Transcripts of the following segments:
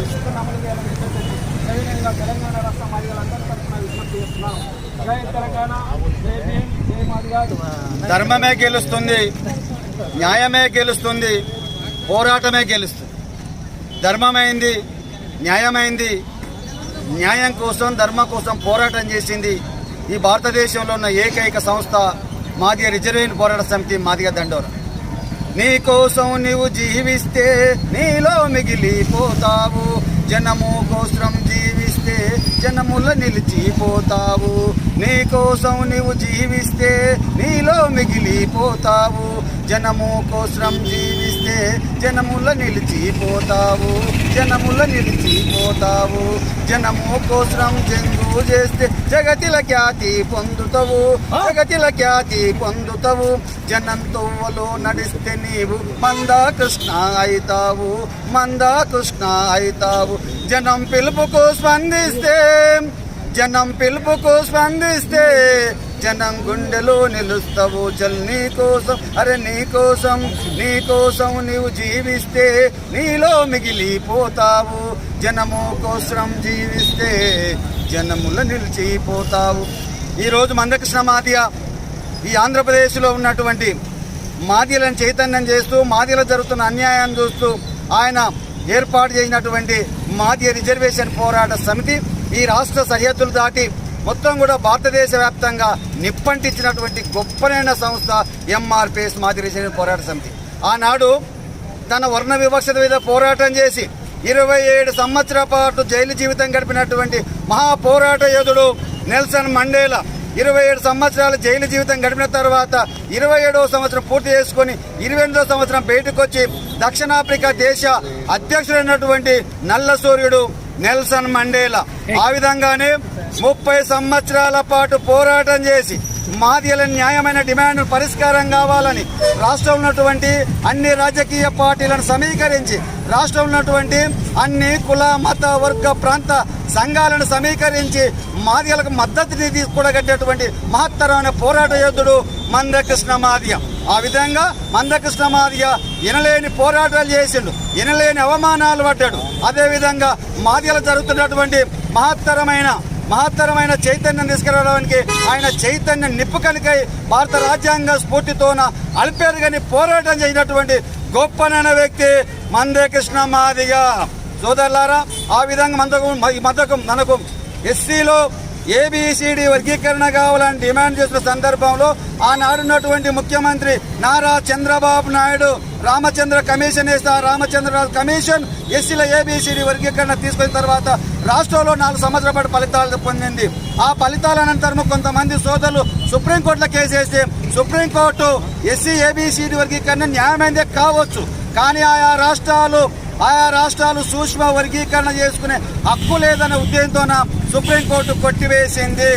పరిస్థితులను అమలు చేయాలని చెప్పేసి సవినయంగా తెలంగాణ రాష్ట్ర మాదిగలందరి తరఫున విజ్ఞప్తి చేస్తున్నాం జై తెలంగాణ జై భీమ్ జై మాదిగా ధర్మమే గెలుస్తుంది న్యాయమే గెలుస్తుంది పోరాటమే గెలుస్తుంది. ధర్మమైంది న్యాయమైంది న్యాయం కోసం ధర్మం కోసం పోరాటం చేసింది ఈ భారతదేశంలో ఉన్న ఏకైక సంస్థ మాదిగ రిజర్వేషన్ పోరాట సమితి మాదిగ దండోరా. నీ కోసం నీవు జీవిస్తే నీలో మిగిలిపోతావు. జనము కోసం జీవిస్తే జనముల నిలిచిపోతావు. నీ కోసం నీవు జీవిస్తే నీలో మిగిలిపోతావు. జనము కోసం జీవిస్తే జనముల నిలిచిపోతావు జనముల నిలిచిపోతావు జనము కోసం జంగు చేస్తే జగతిల ఖ్యాతి పొందుతావు జగతిల ఖ్యాతి పొందుతావు. జనం తొవ్వలో నడిస్తే నీవు మంద కృష్ణ అయితావు మంద కృష్ణ అయితావు. జనం పిలుపుకు స్పందిస్తే జనం పిలుపుకు స్పందిస్తే జనం గుండెలో నిలుస్తావు. చల్ నీ కోసం అరే నీ కోసం నీ కోసం నీవు జీవిస్తే నీలో మిగిలిపోతావు. జనము కోసం జీవిస్తే జనముల నిలిచిపోతావు. ఈరోజు మందకృష్ణ మాదియ ఈ ఆంధ్రప్రదేశ్లో ఉన్నటువంటి మాదిలను చైతన్యం చేస్తూ మాదిలో జరుగుతున్న అన్యాయాన్ని చూస్తూ ఆయన ఏర్పాటు చేసినటువంటి మాదియ రిజర్వేషన్ పోరాట సమితి ఈ రాష్ట్ర సరిహద్దులు దాటి మొత్తం కూడా భారతదేశ వ్యాప్తంగా నిప్పంటించినటువంటి గొప్పనైన సంస్థ ఎంఆర్పిఎస్ మాదిరి పోరాట సమితి. ఆనాడు తన వర్ణ వివక్షత మీద పోరాటం చేసి ఇరవై ఏడు సంవత్సరాల పాటు జైలు జీవితం గడిపినటువంటి మహా పోరాట యోధుడు నెల్సన్ మండేలా ఇరవై ఏడు సంవత్సరాలు జైలు జీవితం గడిపిన తర్వాత ఇరవై ఏడవ సంవత్సరం పూర్తి చేసుకొని ఇరవై ఎనిమిదవ సంవత్సరం బయటకు వచ్చి దక్షిణాఫ్రికా దేశ అధ్యక్షుడైనటువంటి నల్ల సూర్యుడు నెల్సన్ మండేలా. ఆ విధంగానే ముప్పై సంవత్సరాల పాటు పోరాటం చేసి మాదిల న్యాయమైన డిమాండ్ పరిష్కారం కావాలని రాష్ట్రంలో ఉన్నటువంటి అన్ని రాజకీయ పార్టీలను సమీకరించి రాష్ట్రంలో ఉన్నటువంటి అన్ని కుల మత వర్గ ప్రాంత సంఘాలను సమీకరించి మాదిలకు మద్దతుని తీసుకూడగట్టేటువంటి మహత్తరమైన పోరాట యోధుడు మందకృష్ణ మాదియ ఆ విధంగా మందకృష్ణ మాదియ వినలేని పోరాటాలు చేసిండు. వినలేని అవమానాలు పడ్డాడు. అదేవిధంగా మాదిగలు జరుగుతున్నటువంటి మహత్తరమైన మహత్తరమైన చైతన్యం తీసుకురావడానికి ఆయన చైతన్యం నిప్పుకనికై భారత రాజ్యాంగ స్ఫూర్తితోన అల్పేరుగని పోరాటం చేసినటువంటి గొప్పనైన వ్యక్తి మందే కృష్ణ మాదిగ. సోదరులారా ఆ విధంగా మనకు ఈ మనకు ఎస్సీలో ఏబిసిడి వర్గీకరణ కావాలని డిమాండ్ చేసిన సందర్భంలో ఆనాడున్నటువంటి ముఖ్యమంత్రి నారా చంద్రబాబు నాయుడు రామచంద్ర కమిషన్ వేస్తే రామచంద్రరావు కమిషన్ ఎస్సీల ఏబిసిడి వర్గీకరణ తీసుకున్న తర్వాత రాష్ట్రంలో నాలుగు సంవత్సరాల పాటు ఫలితాలు పొందింది. ఆ ఫలితాల అనంతరం కొంతమంది సోదరులు సుప్రీంకోర్టులో కేసు వేస్తే సుప్రీంకోర్టు ఎస్సీ ఏబిసిడి వర్గీకరణ న్యాయమైందే కావచ్చు. కానీ ఆయా రాష్ట్రాలు ఆయా రాష్ట్రాలు సూక్ష్మ వర్గీకరణ చేసుకునే హక్కు లేదనే ఉద్దేశంతోన సుప్రీంకోర్టు కొట్టివేసింది.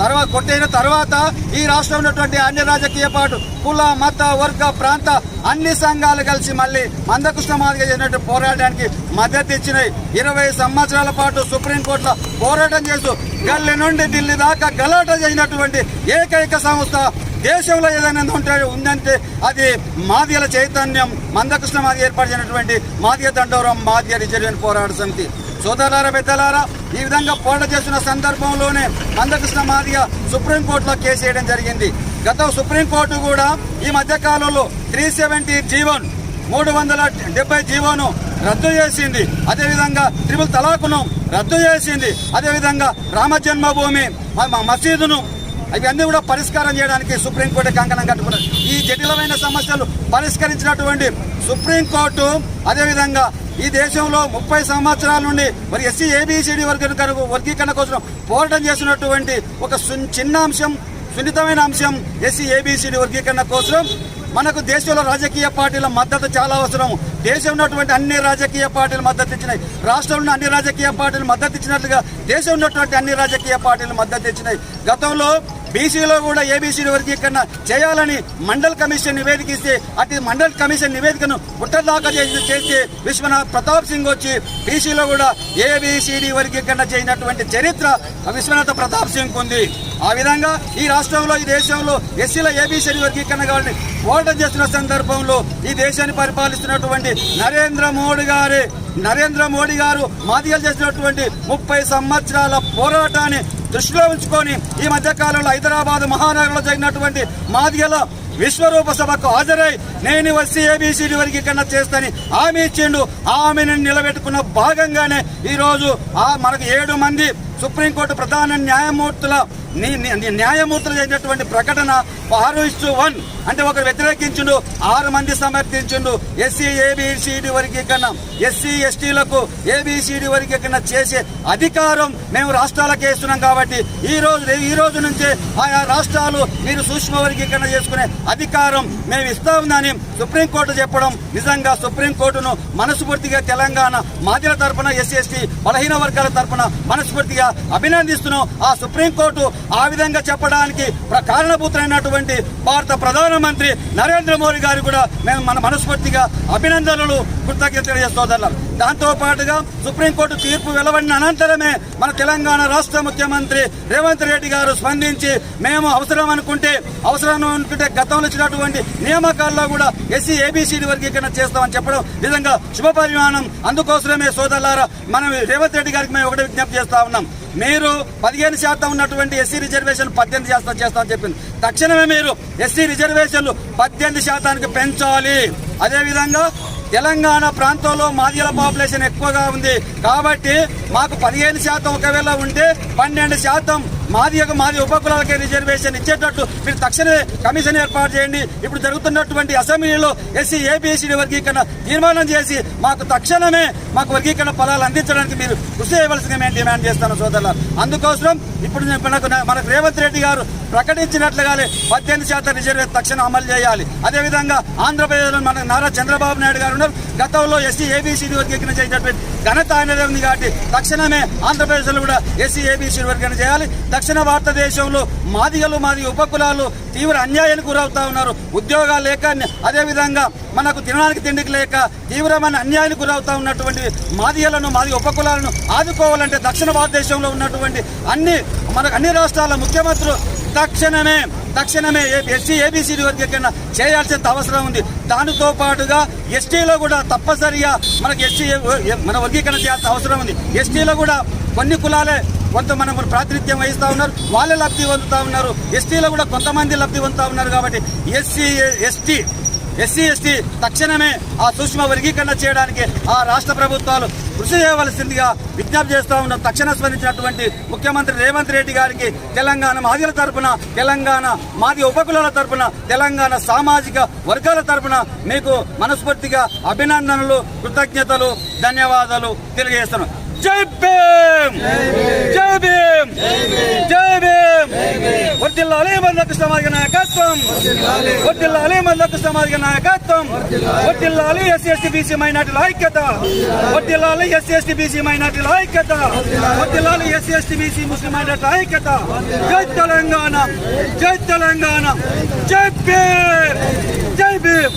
తర్వాత కొట్టిన తర్వాత ఈ రాష్ట్రంలో ఉన్నటువంటి అన్ని రాజకీయ పాటు కుల మత వర్గ ప్రాంత అన్ని సంఘాలు కలిసి మళ్ళీ మందకృష్ణ మాదిగ చేసినట్టు పోరాటానికి మద్దతు ఇచ్చినాయి. ఇరవై సంవత్సరాల పాటు సుప్రీంకోర్టులో పోరాటం చేస్తూ గల్లీ నుండి ఢిల్లీ దాకా గలాట చేసినటువంటి ఏకైక సంస్థ దేశంలో ఏదైనా ఉంటే ఉందంటే అది మాదిగల చైతన్యం మందకృష్ణ మాది ఏర్పాటు చేసినటువంటి మాదిగ దండోరం మాదిగ రిజర్వేషన్ పోరాట సమితి. సోదరులారా పెద్దలారా ఈ విధంగా పోరాటం చేస్తున్న సందర్భంలోనే మందకృష్ణ మాదిగ సుప్రీంకోర్టులో కేసు వేయడం జరిగింది. గత సుప్రీంకోర్టు కూడా ఈ మధ్యకాలంలో త్రీ సెవెంటీ జీవన్ మూడు వందల డెబ్బై జీవోను రద్దు చేసింది. అదేవిధంగా త్రిపుల్ తలాకును రద్దు చేసింది. అదేవిధంగా రామ జన్మభూమి మసీదును ఇవన్నీ కూడా పరిష్కారం చేయడానికి సుప్రీంకోర్టు కంకణం కట్టుకున్నారు ఈ జటిలమైన సమస్యలు పరిష్కరించినటువంటి సుప్రీంకోర్టు అదేవిధంగా ఈ దేశంలో ముప్పై సంవత్సరాల నుండి మరి ఎస్సీ ఏబిసిడి వర్గీకరణ వర్గీకరణ కోసం పోరాటం చేసినటువంటి ఒక చిన్న అంశం సున్నితమైన అంశం ఎస్సీ ఏబిసిడి వర్గీకరణ కోసం మనకు దేశంలో రాజకీయ పార్టీల మద్దతు చాలా అవసరం. దేశంలో ఉన్నటువంటి అన్ని రాజకీయ పార్టీలు మద్దతు ఇచ్చినాయి. రాష్ట్రంలో అన్ని రాజకీయ పార్టీలు మద్దతు ఇచ్చినట్లుగా దేశంలో ఉన్నటువంటి అన్ని రాజకీయ పార్టీలు మద్దతు ఇచ్చినాయి. గతంలో బీసీలో కూడా ఏబీసీల వర్గీకరణ చేయాలని మండల్ కమిషన్ నివేదిక ఇస్తే అటు మండల్ కమిషన్ నివేదికను పుట్టదాకా చేసి చేస్తే విశ్వనాథ్ ప్రతాప్ సింగ్ వచ్చి బీసీలో కూడా ఏబీసీడీ వర్గీకరణ చేయనటువంటి చరిత్ర విశ్వనాథ ప్రతాప్ సింగ్ ఉంది. ఆ విధంగా ఈ రాష్ట్రంలో ఈ దేశంలో ఎస్సీల ఏబీసీడీ వర్గీకరణ కావాలని పోరాటం చేస్తున్న సందర్భంలో ఈ దేశాన్ని పరిపాలిస్తున్నటువంటి నరేంద్ర మోడీ గారి నరేంద్ర మోడీ గారు మాదిగలు చేసినటువంటి ముప్పై సంవత్సరాల పోరాటాన్ని దృష్టిలో ఉంచుకొని ఈ మధ్య కాలంలో హైదరాబాద్ మహానగరంలో జరిగినటువంటి మాదిగల విశ్వరూప సభకు హాజరై నేను వచ్చి ఏబిసిడి వర్గీకరణ చేస్తానని హామీ ఇచ్చిండు. హామీని నిలబెట్టుకున్న భాగంగానే ఈరోజు మనకు ఏడు మంది సుప్రీంకోర్టు ప్రధాన న్యాయమూర్తుల న్యాయమూర్తులు చేసినటువంటి ప్రకటన ఆరు ఇస్టు వన్. అంటే ఒకరు వ్యతిరేకించుండు ఆరు మంది సమర్థించుండు. ఎస్సీ ఏబిసిడి వర్గీకరణ. ఎస్సీ ఎస్టీలకు ఏబిసిడి వర్గీకరణ చేసే అధికారం మేము రాష్ట్రాలకు వేస్తున్నాం కాబట్టి ఈ రోజు ఈ రోజు నుంచే ఆయా రాష్ట్రాలు మీరు సూక్ష్మ వర్గీకరణ చేసుకునే అధికారం మేము ఇస్తామని సుప్రీంకోర్టు చెప్పడం నిజంగా సుప్రీంకోర్టును మనస్ఫూర్తిగా తెలంగాణ మాదిల తరపున ఎస్సీ ఎస్టీ బలహీన వర్గాల తరపున మనస్ఫూర్తిగా అభినందిస్తున్నాం. ఆ సుప్రీంకోర్టు ఆ విధంగా చెప్పడానికి ప్ర- కారణభూతులైనటువంటి భారత ప్రధానమంత్రి నరేంద్ర మోడీ గారు కూడా మేము మన మనస్ఫూర్తిగా అభినందనలు కృతజ్ఞతలు చేస్తూ దాంతో పాటుగా సుప్రీంకోర్టు తీర్పు వెలువడిన అనంతరమే మన తెలంగాణ రాష్ట్ర ముఖ్యమంత్రి రేవంత్ రెడ్డి గారు స్పందించి మేము అవసరం అనుకుంటే అవసరం అనుకుంటే గతంలో ఇచ్చినటువంటి నియామకాల్లో కూడా ఎస్సీ ఏబీసీడీ వర్గీకరణ చేస్తామని చెప్పడం నిజంగా శుభ పరిమాణం అందుకోసమే సోదరులారా మనం రేవంత్ రెడ్డి గారికి మేము ఒకటి విజ్ఞప్తి చేస్తా ఉన్నాం. మీరు పదిహేను శాతం ఉన్నటువంటి ఎస్సీ రిజర్వేషన్ పద్దెనిమిది శాతం చేస్తామని చెప్పింది. తక్షణమే మీరు ఎస్సీ రిజర్వేషన్లు పద్దెనిమిది శాతానికి పెంచాలి. అదేవిధంగా తెలంగాణ ప్రాంతంలో మాదిగల పాపులేషన్ ఎక్కువగా ఉంది. కాబట్టి మాకు పదిహేను శాతం ఒకవేళ ఉంటే పన్నెండు శాతం మాది యొక్క మాది ఉపకులాలకే రిజర్వేషన్ ఇచ్చేటట్టు మీరు తక్షణమే కమిషన్ ఏర్పాటు చేయండి. ఇప్పుడు జరుగుతున్నటువంటి అసెంబ్లీలో ఎస్సీ ఏపీఎస్సీ వర్గీకరణ తీర్మానం చేసి మాకు తక్షణమే మాకు వర్గీకరణ ఫలాలు అందించడానికి మీరు కృషి చేయవలసిందిగా మేము డిమాండ్ చేస్తాను సోదరులు అందుకోసం ఇప్పుడు నేను మనకు మనకు రేవంత్ రెడ్డి గారు ప్రకటించినట్లుగానే పద్దెనిమిది శాతం రిజర్వేషన్ తక్షణం అమలు చేయాలి. అదేవిధంగా ఆంధ్రప్రదేశ్లో మన నారా చంద్రబాబు నాయుడు గారు ఉన్నారు. గతంలో ఎస్సీ ఏబీసీ వర్గీకరణ చేసినటువంటి ఘనత ఆయనదే ఉంది కాబట్టి తక్షణమే ఆంధ్రప్రదేశ్లో కూడా ఎస్సీ ఏబీసీ వర్గీకరణ చేయాలి. దక్షిణ భారతదేశంలో మాదిగలు మాది ఉపకులాలు తీవ్ర అన్యాయానికి గురవుతా ఉన్నారు. ఉద్యోగాలు లేక అదేవిధంగా మనకు తినడానికి తిండికి లేక తీవ్రమైన అన్యాయానికి గురవుతా ఉన్నటువంటి మాదిగలను మాది ఉపకులాలను ఆదుకోవాలంటే దక్షిణ భారతదేశంలో ఉన్నటువంటి అన్ని మనకు అన్ని రాష్ట్రాల ముఖ్యమంత్రులు తక్షణమే తక్షణమే ఎస్సీ ఏబిసిడి వర్గీకరణ చేయాల్సిన అవసరం ఉంది. దానితో పాటుగా ఎస్టీలో కూడా తప్పనిసరిగా మనకు ఎస్సీ మన వర్గీకరణ చేయాల్సిన అవసరం ఉంది. ఎస్టీలో కూడా కొన్ని కులాలే కొంత మనం ప్రాతినిధ్యం వహిస్తూ ఉన్నారు. వాళ్ళే లబ్ధి పొందుతూ ఉన్నారు. ఎస్టీలో కూడా కొంతమంది లబ్ధి పొందుతూ ఉన్నారు కాబట్టి ఎస్సీ ఎస్టీ ఎస్సీ ఎస్టీ తక్షణమే ఆ సూక్ష్మ వర్గీకరణ చేయడానికి ఆ రాష్ట్ర ప్రభుత్వాలు కృషి చేయవలసిందిగా విజ్ఞప్తి చేస్తూ ఉన్న. తక్షణ స్మరించినటువంటి ముఖ్యమంత్రి రేవంత్ రెడ్డి గారికి తెలంగాణ మాదిల తరపున తెలంగాణ మాది ఉపకులాల తరపున తెలంగాణ సామాజిక వర్గాల తరపున మీకు మనస్ఫూర్తిగా అభినందనలు కృతజ్ఞతలు ధన్యవాదాలు తెలియజేస్తున్నాను జై భీమ్! జై భీమ్! జై భీమ్! వర్దిల్లాలి మందకు సమాజ నాయకత్వం. వర్దిల్లాలి మల్లక సమాజ నాయకత్వం. వర్దిల్లాలి ఎస్సీ ఎస్టీ బీసీ మైనార్టీల ఐక్యత. వర్దిల్లాలి ఎస్సీ ఎస్టీ బీసీ మైనార్టీల ఐక్యత. వర్దిల్లాలి ఎస్సీ ఎస్టీ బీసీ ముస్లిం మైనార్టీల ఐక్యత. జై తెలంగాణ! జై తెలంగాణ! జై భీమ్! జై భీమ్!